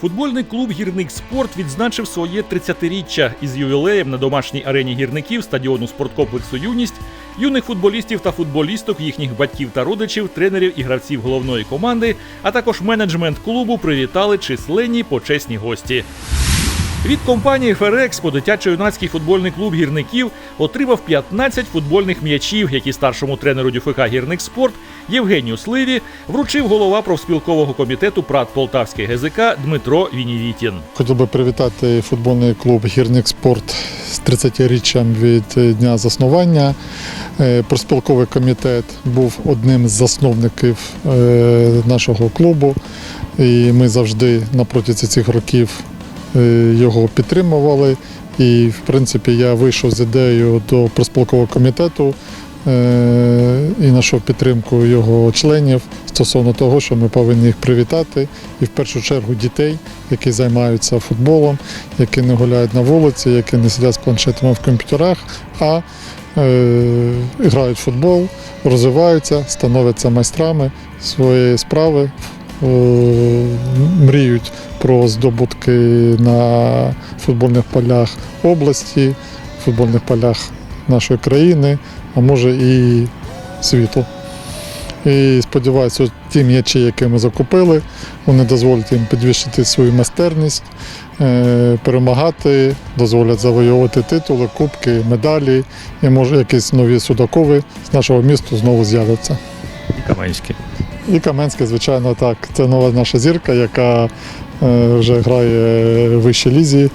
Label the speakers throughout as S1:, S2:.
S1: Футбольний клуб Гірник Спорт відзначив своє 30-річчя із ювілеєм на домашній арені гірників стадіону спорткомплексу Юність, юних футболістів та футболісток, їхніх батьків та родичів, тренерів і гравців головної команди, а також менеджмент клубу привітали численні почесні гості. Від компанії Ферекспо дитячо-юнацький футбольний клуб гірників отримав 15 футбольних м'ячів, які старшому тренеру ДЮФК «Гірник Спорт» Євгенію Сливі вручив голова профспілкового комітету ПРАТ Полтавський ГЗК Дмитро Вінівітін.
S2: Хотів би привітати футбольний клуб Гірник Спорт з 30-річчям від е, дня заснування. Е, Проспілковий комітет був одним з засновників е, нашого клубу, і ми завжди на протязі цих років його підтримували. І, в принципі, я вийшов з ідеєю до проспілкового комітету і знайшов підтримку його членів стосовно того, що ми повинні їх привітати, і в першу чергу дітей, які займаються футболом, які не гуляють на вулиці, які не сидять з планшетами в комп'ютерах, а е, грають в футбол, розвиваються, становляться майстрами своєї справи, е, мріють про здобутки на футбольних полях області, футбольних полях нашої країни, а може і світу. І сподіваюся, ті м'ячі, які ми закупили, вони дозволять їм підвищити свою майстерність, е, перемагати, дозволять завоювати титули, кубки, медалі. І може якісь нові судакові з нашого міста знову з'являться.
S1: І Каменський.
S2: І Каменське, звичайно, так. Це нова наша зірка, яка е, вже грає в вищій лізі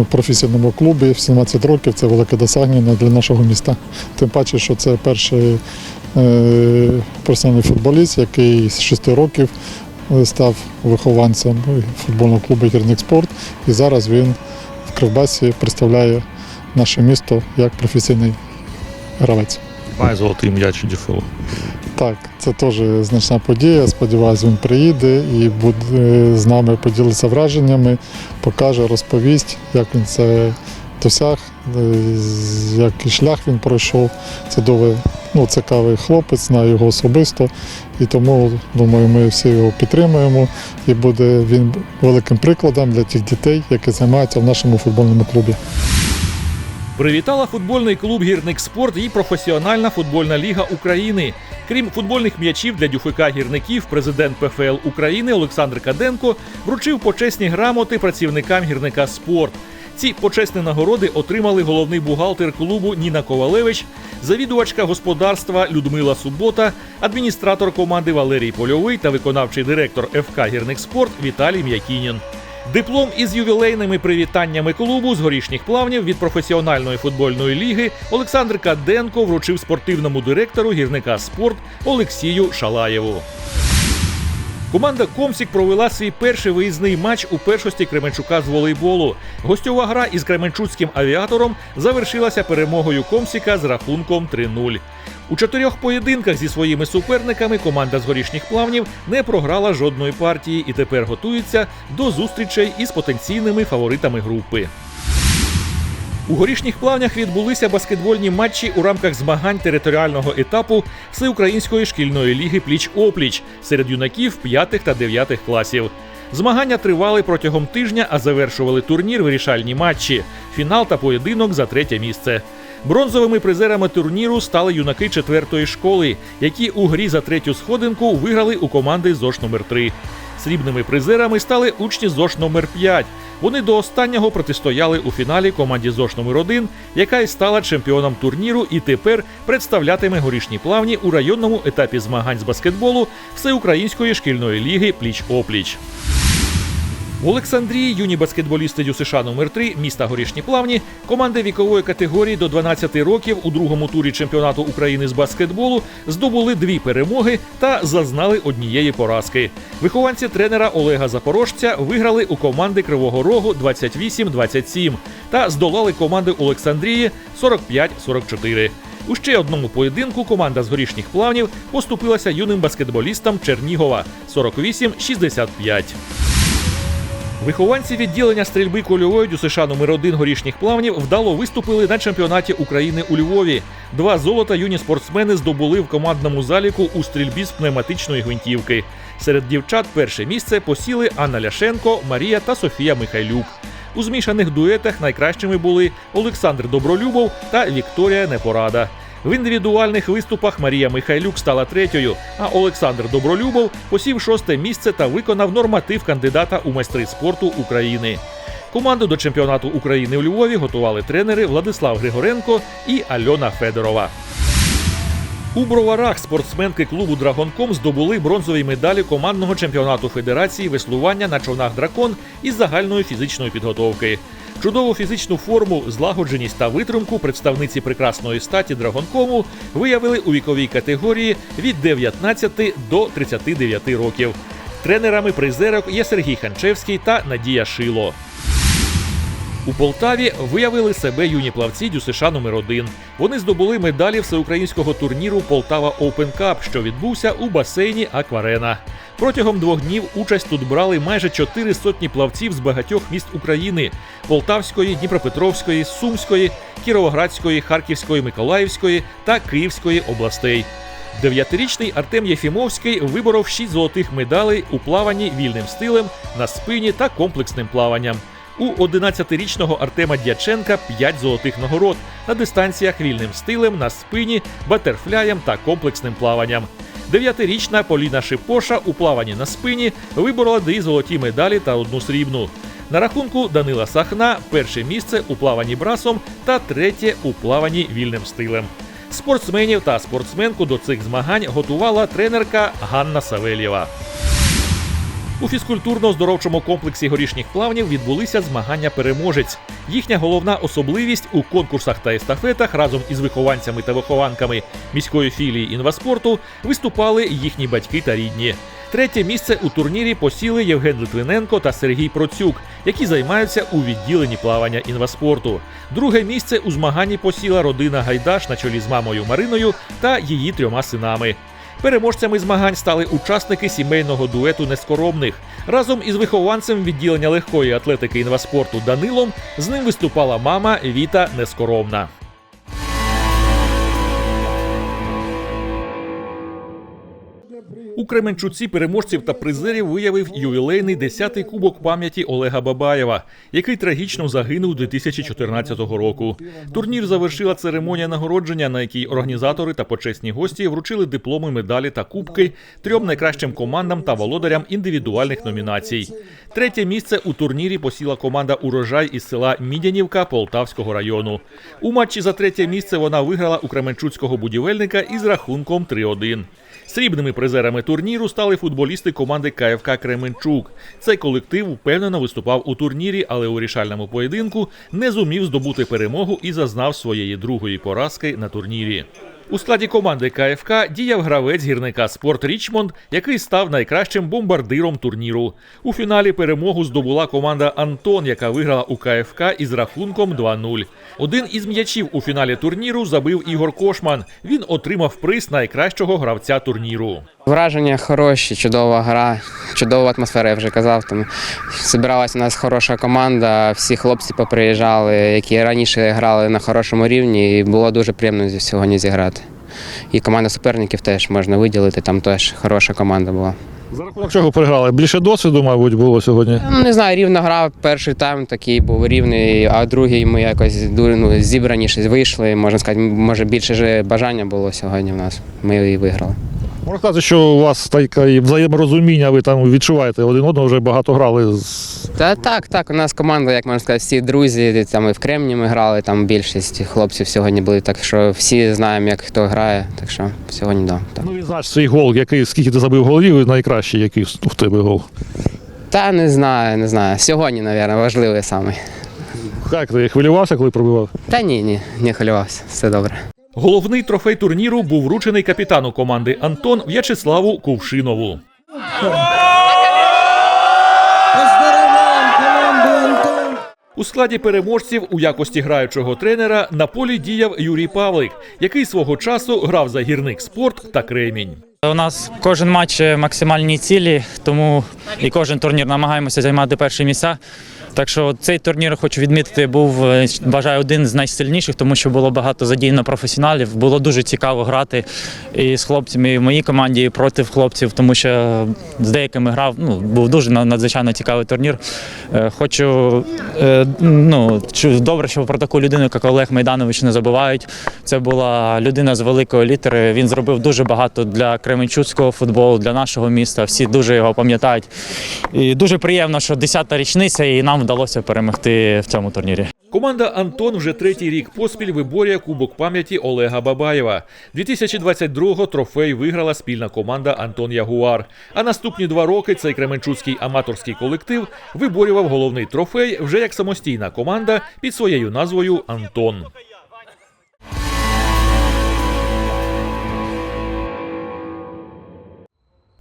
S2: в професійному клубі в 17 років. Це велике досягнення для нашого міста. Тим паче, що це перший е, професійний футболіст, який з 6 років е, став вихованцем футбольного клубу Гірник Спорт. І зараз він в Кривбасі представляє наше місто як професійний гравець.
S1: Має золотий м'яч ДЮФЛ.
S2: Так, це теж значна подія. Сподіваюсь, він приїде і буде з нами поділиться враженнями, покаже, розповість, як він це досяг, е, який шлях він пройшов. Доволі ну, цікавий хлопець, знаю його особисто. І тому, думаю, ми всі його підтримуємо. І буде він великим прикладом для тих дітей, які займаються в нашому футбольному клубі.
S1: Привітала футбольний клуб Гірник Спорт і професіональна футбольна ліга України. Крім футбольних м'ячів для ДЮФК гірників, президент ПФЛ України Олександр Каденко вручив почесні грамоти працівникам гірника спорт. Ці почесні нагороди отримали головний бухгалтер клубу Ніна Ковалевич, завідувачка господарства Людмила Субота, адміністратор команди Валерій Польовий та виконавчий директор ФК Гірник Спорт Віталій М'якінін. Диплом із ювілейними привітаннями клубу з горішніх плавнів від професіональної футбольної ліги Олександр Каденко вручив спортивному директору гірника спорт Олексію Шалаєву. Команда Комсік провела свій перший виїзний матч у першості Кременчука з волейболу. Гостьова гра із Кременчуцьким авіатором завершилася перемогою Комсіка з рахунком 3-0. У чотирьох поєдинках зі своїми суперниками команда з горішніх плавнів не програла жодної партії і тепер готується до зустрічей із потенційними фаворитами групи. У горішніх плавнях відбулися баскетбольні матчі у рамках змагань територіального етапу Всеукраїнської шкільної ліги Пліч-опліч серед юнаків 5 та 9 класів. Змагання тривали протягом тижня, а завершували турнір вирішальні матчі, фінал та поєдинок за третє місце. Бронзовими призерами турніру стали юнаки четвертої школи, які у грі за третю сходинку виграли у команди ЗОШ номер 3 Срібними призерами стали учні ЗОШ номер 5 Вони до останнього протистояли у фіналі команді ЗОШ номер 1 яка й стала чемпіоном турніру і тепер представлятиме горішні плавні у районному етапі змагань з баскетболу Всеукраїнської шкільної ліги Пліч-опліч. В Олександрії юні баскетболісти ДЮСШ номер 3 міста Горішні Плавні, команди вікової категорії до 12 років у другому турі чемпіонату України з баскетболу здобули дві перемоги та зазнали однієї поразки. Вихованці тренера Олега Запорожця виграли у команди Кривого Рогу 28-27 та здолали команди Олександрії 45-44. У ще одному поєдинку команда з горішніх плавнів поступилася юним баскетболістам Чернігова 48-65. Вихованці відділення стрільби кульової ДЮСШ номер 1 горішніх плавнів вдало виступили на чемпіонаті України у Львові. Два золота юні спортсмени здобули в командному заліку у стрільбі з пневматичної гвинтівки. Серед дівчат перше місце посіли Анна Ляшенко, Марія та Софія Михайлюк. У змішаних дуетах найкращими були Олександр Добролюбов та Вікторія Непорада. В індивідуальних виступах Марія Михайлюк стала третьою, а Олександр Добролюбов посів шосте місце та виконав норматив кандидата у майстри спорту України. Команду до чемпіонату України у Львові готували тренери Владислав Григоренко і Альона Федорова. У броварах спортсменки клубу Драгонком здобули бронзові медалі командного чемпіонату Федерації веслування на човнах дракон із загальної фізичної підготовки. Чудову фізичну форму, злагодженість та витримку представниці прекрасної статі Драгонкому виявили у віковій категорії від 19 до 39 років. Тренерами призерок є Сергій Ханчевський та Надія Шило. У Полтаві виявили себе юні плавці ДЮСШ номер 1 Вони здобули медалі всеукраїнського турніру Полтава Open Cup, що відбувся у басейні Акварена. Протягом двох днів участь тут брали майже чотири сотні плавців з багатьох міст України: Полтавської, Дніпропетровської, Сумської, Кіровоградської, Харківської, Миколаївської та Київської областей. Дев'ятирічний Артем Єфімовський виборов шість золотих медалей у плаванні вільним стилем, на спині та комплексним плаванням. У 11-річного Артема Дяченка 5 золотих нагород на дистанціях вільним стилем, на спині, батерфляєм та комплексним плаванням. Дев'ятирічна Поліна Шипоша у плаванні на спині виборола дві золоті медалі та одну срібну. На рахунку Данила Сахна перше місце у плаванні брасом та третє у плаванні вільним стилем. Спортсменів та спортсменку до цих змагань готувала тренерка Ганна Савельєва. У фізкультурно-здоровчому комплексі горішніх плавнів відбулися змагання переможець. Їхня головна особливість у конкурсах та естафетах разом із вихованцями та вихованками міської філії інваспорту виступали їхні батьки та рідні. Третє місце у турнірі посіли Євген Литвиненко та Сергій Процюк, які займаються у відділенні плавання інваспорту. Друге місце у змаганні посіла родина Гайдаш на чолі з мамою Мариною та її трьома синами. Переможцями змагань стали учасники сімейного дуету нескоромних. Разом із вихованцем відділення легкої атлетики інваспорту Данилом з ним виступала мама Віта Нескоромна. У Кременчуці переможців та призерів виявив ювілейний 10-й кубок пам'яті Олега Бабаєва, який трагічно загинув 2014 року. Турнір завершила церемонія нагородження, на якій організатори та почесні гості вручили дипломи, медалі та кубки трьом найкращим командам та володарям індивідуальних номінацій. Третє місце у турнірі посіла команда Урожай із села Мідянівка Полтавського району. У матчі за третє місце вона виграла у Кременчуцького будівельника із рахунком 3-1. Срібними призерами турніру стали футболісти команди КФК Кременчук. Цей колектив впевнено виступав у турнірі, але у рішальному поєдинку не зумів здобути перемогу і зазнав своєї другої поразки на турнірі. У складі команди КФК діяв гравець гірника Спорт Річмонд, який став найкращим бомбардиром турніру. У фіналі перемогу здобула команда Антон, яка виграла у КФК із рахунком 2-0. Один із м'ячів у фіналі турніру забив Ігор Кошман. Він отримав приз найкращого гравця турніру.
S3: Враження хороші, чудова гра, чудова атмосфера, я вже казав. Там збиралася у нас хороша команда, всі хлопці поприїжджали, які раніше грали на хорошому рівні, і було дуже приємно сьогодні зіграти. І команда суперників теж можна виділити, там теж хороша команда була.
S4: За рахунок чого переграли? Більше досвіду, мабуть, було сьогодні.
S3: Ну, Не знаю, рівна гра. Перший тайм такий був рівний, а другий ми якось дуже ну, зібраніше вийшли. Можна сказати, може більше бажання було сьогодні в нас. Ми і виграли.
S4: Можна сказати, що у вас таке взаєморозуміння, ви там відчуваєте один одного, вже багато грали. з-
S3: Та так, так. У нас команда, як можна сказати, всі друзі. Там і в Кремні ми грали, там більшість хлопців сьогодні були. Так що всі знаємо, як хто грає. Так що сьогодні да. Так.
S4: Ну, знаєш свій гол, який, скільки ти забив голів, і найкращий, який в тебе гол.
S3: Та не знаю, не знаю. Сьогодні, мабуть, важливий саме.
S4: Як ти хвилювався, коли пробивав?
S3: Та ні, ні, не хвилювався. Все добре.
S1: Головний трофей турніру був вручений капітану команди Антон В'ячеславу Кувшинову. У складі переможців у якості граючого тренера на полі діяв Юрій Павлик, який свого часу грав за гірник спорт та Кремінь.
S5: У нас кожен матч е, максимальні цілі, тому і кожен турнір намагаємося займати перші місця. Так що цей турнір хочу відмітити, був е, бажаю один з найсильніших, тому що було багато задіяно професіоналів. Було дуже цікаво грати і з хлопцями і в моїй команді, і проти хлопців, тому що з деякими грав. Ну був дуже надзвичайно цікавий турнір. Е, Хочу е, ну добре, що про таку людину, як Олег Майданович, не забувають. Це була людина з великої літери. Він зробив дуже багато для кременчуцького футболу, для нашого міста. Всі дуже його пам'ятають. І дуже приємно, що 10-та річниця, і нам вдалося перемогти в цьому турнірі.
S1: Команда Антон вже третій рік поспіль виборює Кубок пам'яті Олега Бабаєва. 2022-го трофей виграла спільна команда Антон Ягуар. А наступні два роки цей кременчуцький аматорський колектив виборював головний трофей вже як самостійна команда під своєю назвою Антон.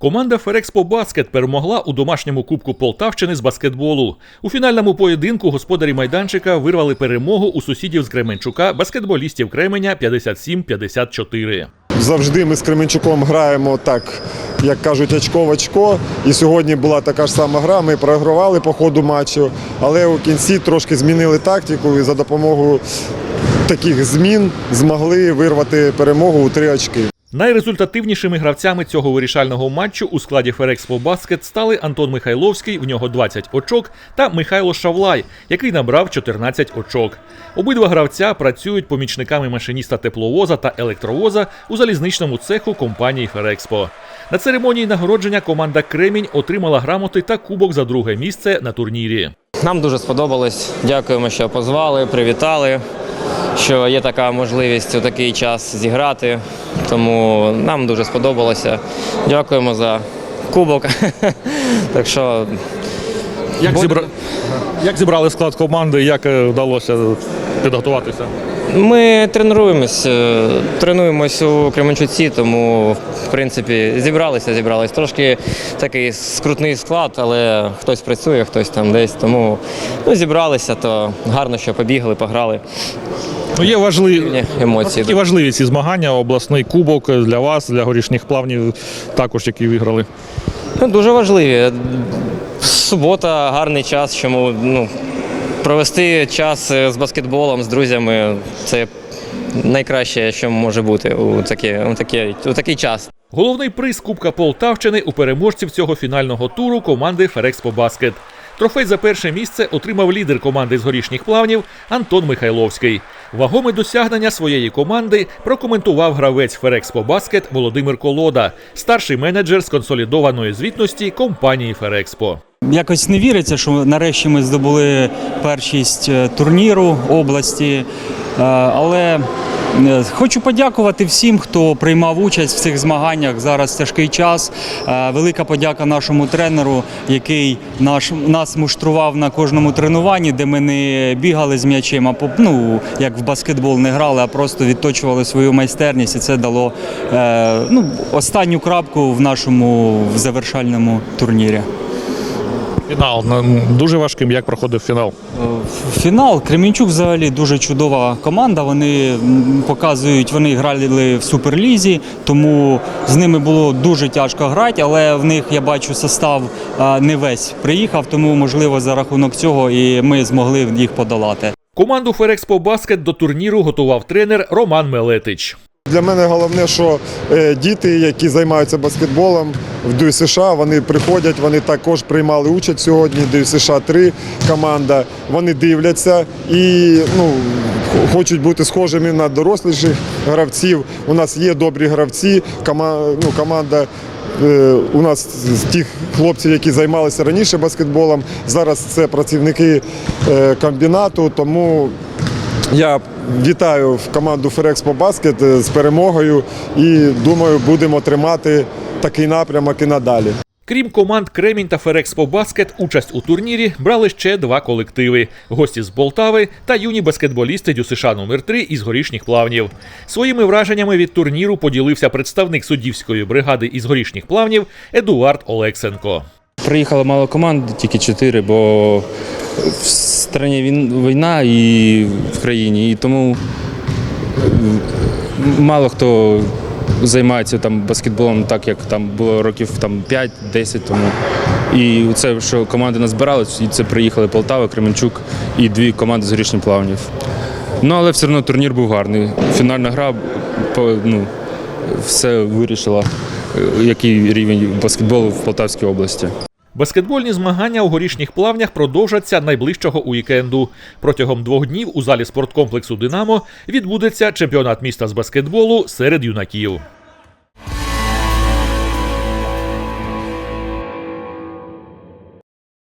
S1: Команда Ферекспо Баскет перемогла у домашньому кубку Полтавщини з баскетболу. У фінальному поєдинку господарі майданчика вирвали перемогу у сусідів з Кременчука баскетболістів Кременя 57-54.
S6: Завжди ми з Кременчуком граємо так, як кажуть, очко в очко. І сьогодні була така ж сама гра. Ми програвали по ходу матчу, але у кінці трошки змінили тактику і за допомогою таких змін змогли вирвати перемогу у три очки.
S1: Найрезультативнішими гравцями цього вирішального матчу у складі Ферекспо Баскет стали Антон Михайловський, в нього 20 очок, та Михайло Шавлай, який набрав 14 очок. Обидва гравця працюють помічниками машиніста тепловоза та електровоза у залізничному цеху компанії Ферекспо. На церемонії нагородження команда Кремінь отримала грамоти та кубок за друге місце на турнірі.
S7: Нам дуже сподобалось. Дякуємо, що позвали, привітали, що є така можливість у такий час зіграти. Тому нам дуже сподобалося. Дякуємо за кубок. Так що
S4: Як, зібра... як зібрали склад команди, як е, вдалося підготуватися?
S7: ми тренуємось, е, тренуємось у Кременчуці, тому в принципі зібралися, зібралися. Трошки такий скрутний склад, але хтось працює, хтось там десь. Тому ну, зібралися, то гарно, що побігли, пограли.
S4: Ну, є важливі
S7: емоції.
S4: Наскільки важливі ці змагання, обласний кубок для вас, для горішніх плавнів, також які виграли.
S7: Ну, дуже важливі. Субота гарний час, чому ну, провести час е, з баскетболом, з друзями це найкраще, що може бути у, такі, у, такі, у такий час.
S1: Головний приз Кубка Полтавщини у переможців цього фінального туру команди Ферекспо Баскет. Трофей за перше місце отримав лідер команди з горішніх плавнів Антон Михайловський. Вагоме досягнення своєї команди прокоментував гравець Ферекспо Баскет Володимир Колода, старший менеджер з консолідованої звітності компанії Ферекспо.
S8: Якось не віриться, що нарешті ми здобули першість е, турніру області. Е, Але е, хочу подякувати всім, хто приймав участь в цих змаганнях. Зараз тяжкий час. Велика подяка нашому тренеру, який наш, нас муштрував на кожному тренуванні, де ми не бігали з м'ячем, а ну, як в баскетбол не грали, а просто відточували свою майстерність. І це дало ну, останню крапку в нашому завершальному турнірі.
S4: Фінал дуже важким. Як проходив фінал?
S8: Фінал Кремінчук взагалі дуже чудова команда. Вони показують, вони грали в суперлізі, тому з ними було дуже тяжко грати, але в них я бачу состав не весь приїхав, тому можливо за рахунок цього і ми змогли їх подолати.
S1: Команду Ферекспо Баскет до турніру готував тренер Роман Мелетич.
S6: Для мене головне, що е, діти, які займаються баскетболом в ДЮСШ, вони приходять, вони також приймали участь сьогодні. ДЮСШ США 3 команда. Вони дивляться і ну, хочуть бути схожими на доросліших гравців. У нас є добрі гравці. Ну, команда. е, У нас тих хлопців, які займалися раніше баскетболом, зараз це працівники е, комбінату, тому я вітаю в команду Ферекспо Баскет е, з перемогою і думаю, будемо тримати такий напрямок і надалі.
S1: Крім команд Кремінь та Ферекспо Баскет, участь у турнірі брали ще два колективи: гості з Полтави та юні баскетболісти ДЮСШ номер 3 із горішніх плавнів. Своїми враженнями від турніру поділився представник суддівської бригади із горішніх плавнів Едуард Олексенко.
S9: Приїхало мало команд, тільки чотири, бо в країні війна і в країні, і тому мало хто займаються там баскетболом так, як там було років там 5-10 тому. І це, що команди назбирались, і це приїхали Полтава, Кременчук і дві команди з горішніх плавнів. Ну, але все одно турнір був гарний. Фінальна гра ну, все вирішила, який рівень баскетболу в Полтавській області.
S1: Баскетбольні змагання у горішніх плавнях продовжаться найближчого уікенду. Протягом двох днів у залі спорткомплексу Динамо відбудеться чемпіонат міста з баскетболу серед юнаків.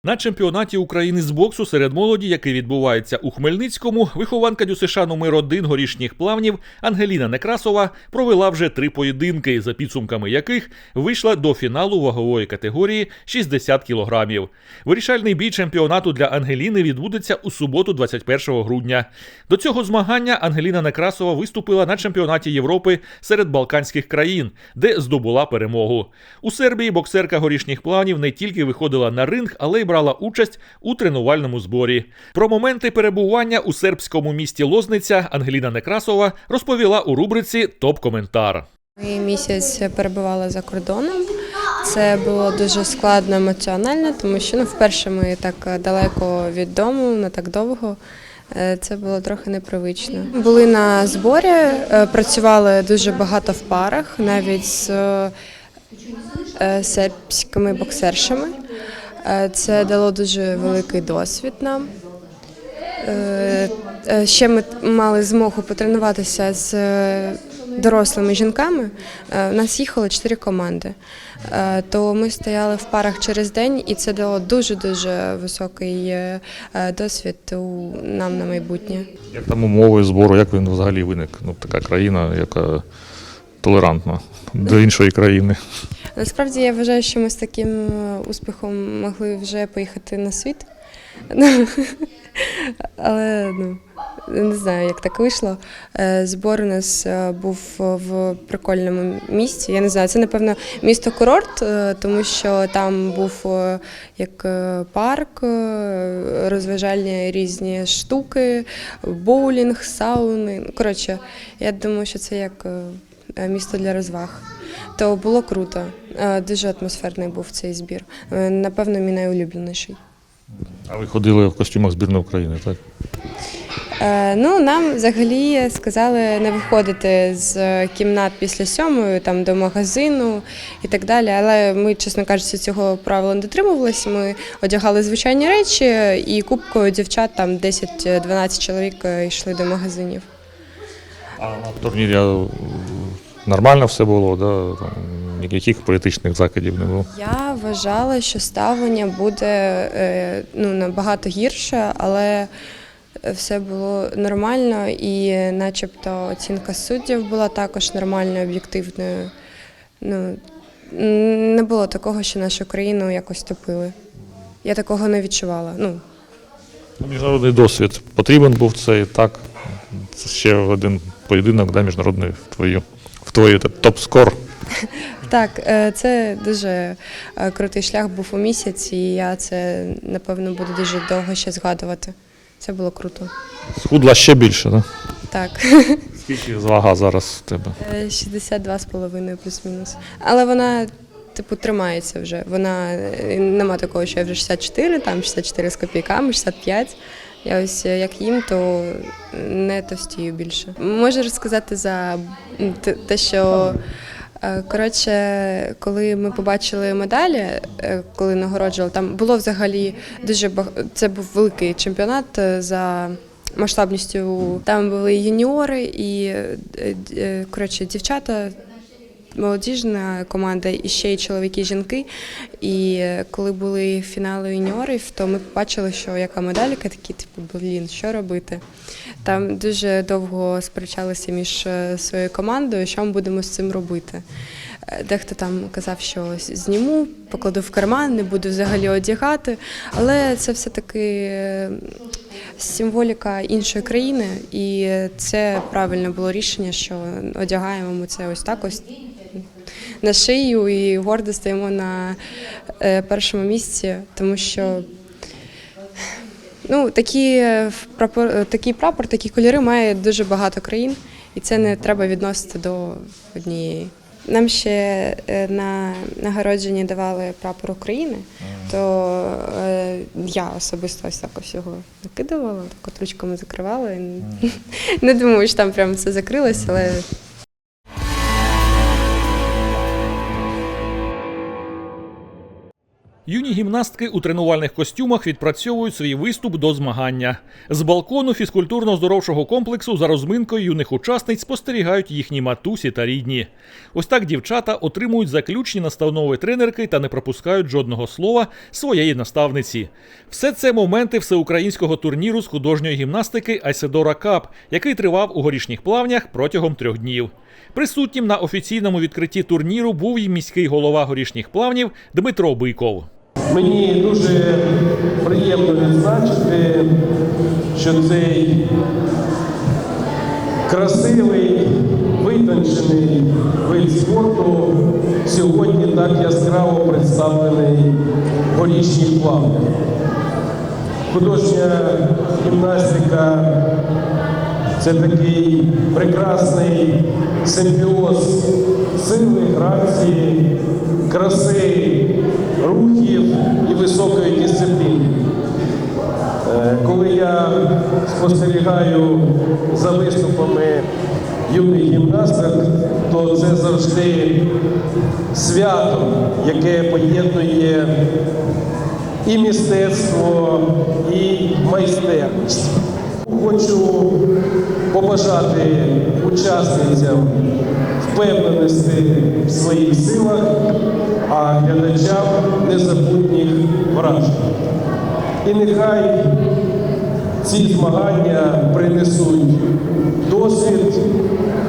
S1: На чемпіонаті України з боксу серед молоді, який відбувається у Хмельницькому, вихованка ДЮСШ номер 1 горішніх плавнів Ангеліна Некрасова провела вже три поєдинки, за підсумками яких вийшла до фіналу вагової категорії 60 кілограмів. Вирішальний бій чемпіонату для Ангеліни відбудеться у суботу, 21 грудня. До цього змагання Ангеліна Некрасова виступила на чемпіонаті Європи серед балканських країн, де здобула перемогу. У Сербії боксерка горішніх плавнів не тільки виходила на ринг, але й брала участь у тренувальному зборі. Про моменти перебування у сербському місті Лозниця Ангеліна Некрасова розповіла у рубриці Топ-коментар.
S10: Ми місяць перебували за кордоном. Це було дуже складно емоціонально, тому що ну, вперше ми так далеко від дому, не так довго. Е, Це було трохи непривично. Були на зборі, е, працювали дуже багато в парах, навіть з е, сербськими боксершами. Е, Це дало дуже великий досвід нам. Е, е, Ще ми мали змогу потренуватися з дорослими жінками. У нас їхало чотири команди. То ми стояли в парах через день, і це дало дуже-дуже високий е, е, досвід нам на майбутнє.
S4: Як там умови збору, як він взагалі виник? Ну, така країна, яка толерантна до іншої країни.
S10: Насправді я вважаю, що ми з таким е, успіхом могли вже поїхати на світ. Ну, Але ну, не знаю, як так вийшло. Е, Збор у нас е, був в прикольному місці. Я не знаю, це напевно місто курорт, тому що там був як парк, розважальні різні штуки, боулінг, сауни. Ну, Коротше, я думаю, що це як місто для розваг. То було круто. Е, Дуже атмосферний був цей збір. Е, Напевно, мій найулюбленіший.
S4: А ви ходили в костюмах збірної України, так?
S10: Е, Ну, нам взагалі сказали не виходити з кімнат після сьомої, там до магазину і так далі. Але ми, чесно кажучи, цього правила не дотримувалися. Ми одягали звичайні речі і купкою дівчат там 10-12 чоловік йшли до магазинів.
S4: А на турнірі нормально все було, да? Там, ніяких політичних закидів не було.
S10: Я вважала, що ставлення буде е, ну, набагато гірше, але все було нормально і начебто оцінка суддів була також нормальною, об'єктивною. Ну, не було такого, що нашу країну якось топили. Я такого не відчувала. Ну,
S4: Міжнародний досвід потрібен був цей так. Це ще один поєдинок, да, міжнародний в твою в твою топ-скор.
S10: так, е, це дуже е, крутий шлях був у місяць, і я це напевно буду дуже довго ще згадувати. Це було круто.
S4: Схудла ще більше, да?
S10: Так.
S4: Скільки вага зараз в тебе?
S10: Е, 62,5 плюс-мінус. Але вона, типу, тримається вже. Вона е, нема такого, що я вже 64, там 64 з копійками, 65. Я ось е, як їм, то не товстію більше. Можу розказати за те- що. е, Коротше, коли ми побачили медалі, е, коли нагороджували, там було взагалі дуже баг- Це був великий чемпіонат за масштабністю. Там були юніори і коротше, дівчата, молодіжна команда, і ще й чоловіки, жінки. І е, коли були фінали юніорів, то ми побачили, що яка медалька, такі, типу, блін, що робити. Там дуже довго сперечалися між е, своєю командою, що ми будемо з цим робити. Е, Дехто там казав, що зніму, покладу в карман, не буду взагалі одягати. Але це все-таки символіка іншої країни, і це правильне було рішення, що одягаємо ми це ось так ось на шию і гордо стоїмо на е, першому місці, тому що ну, такі, е, прапор, е, такий прапор, такі кольори має дуже багато країн, і це не треба відносити до однієї. нам ще на нагородженні давали прапор України, то е, я особисто ось так ось його накидувала, так от ручками закривала. Не думаю, що там прям все закрилось, але
S1: Юні гімнастки у тренувальних костюмах відпрацьовують свій виступ до змагання. З балкону фізкультурно-здоровчого комплексу за розминкою юних учасниць спостерігають їхні матусі та рідні. Ось так дівчата отримують заключні настанови тренерки та не пропускають жодного слова своєї наставниці. Все це моменти всеукраїнського турніру з художньої гімнастики Айседора Кап, який тривав у горішніх плавнях протягом трьох днів. Присутнім на офіційному відкритті турніру був і міський голова горішніх плавнів Дмитро Биков.
S11: Мені дуже приємно відзначити, що цей красивий, витончений вид спорту сьогодні так яскраво представлений в горішніх плавнях. Художня гімнастика це такий прекрасний симбіоз сили, грації, краси, рухів і високої дисципліни. Е, Коли я спостерігаю за виступами юних гімнасток, то це завжди свято, яке поєднує і мистецтво, і майстерність. Хочу побажати учасницям впевненості в своїх силах, а глядачам незабутніх вражень. І нехай ці змагання принесуть досвід,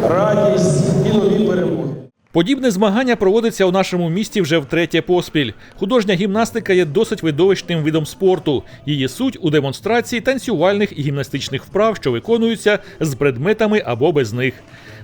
S11: радість і нові перемоги.
S1: Подібне змагання проводиться у нашому місті вже втретє поспіль. Художня гімнастика є досить видовищним видом спорту. Її суть у демонстрації танцювальних і гімнастичних вправ, що виконуються з предметами або без них.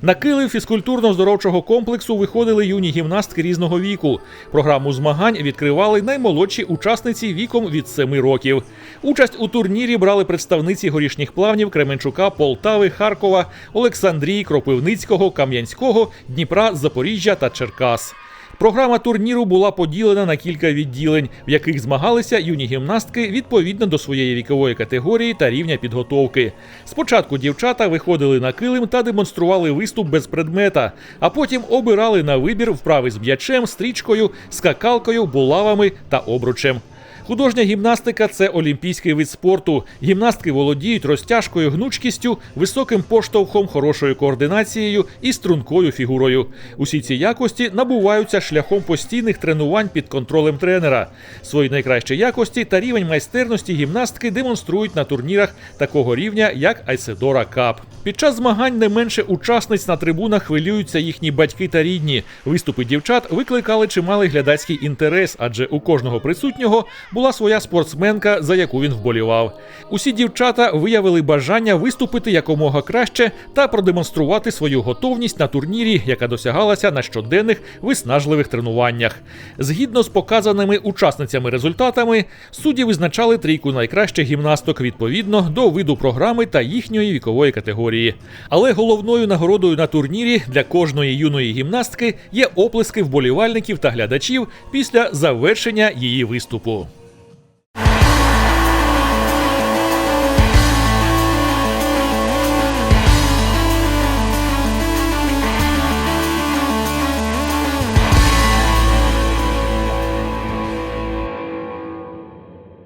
S1: На килим фізкультурно-здоровчого комплексу виходили юні гімнастки різного віку. Програму змагань відкривали наймолодші учасниці віком від 7 років. Участь у турнірі брали представниці горішніх плавнів Кременчука, Полтави, Харкова, Олександрії, Кропивницького, Кам'янського, Дніпра, Запоріжжя та Черкас. Програма турніру була поділена на кілька відділень, в яких змагалися юні гімнастки відповідно до своєї вікової категорії та рівня підготовки. Спочатку дівчата виходили на килим та демонстрували виступ без предмета, а потім обирали на вибір вправи з м'ячем, стрічкою, скакалкою, булавами та обручем. Художня гімнастика це олімпійський вид спорту. Гімнастки володіють розтяжкою, гнучкістю, високим поштовхом, хорошою координацією і стрункою фігурою. Усі ці якості набуваються шляхом постійних тренувань під контролем тренера. Свої найкращі якості та рівень майстерності гімнастки демонструють на турнірах такого рівня, як Айседора Кап. Під час змагань не менше учасниць на трибунах хвилюються їхні батьки та рідні. Виступи дівчат викликали чималий глядацький інтерес, адже у кожного присутнього була своя спортсменка, за яку він вболівав. Усі дівчата виявили бажання виступити якомога краще та продемонструвати свою готовність на турнірі, яка досягалася на щоденних виснажливих тренуваннях. Згідно з показаними учасницями результатами, судді визначали трійку найкращих гімнасток відповідно до виду програми та їхньої вікової категорії. Але головною нагородою на турнірі для кожної юної гімнастки є оплески вболівальників та глядачів після завершення її виступу.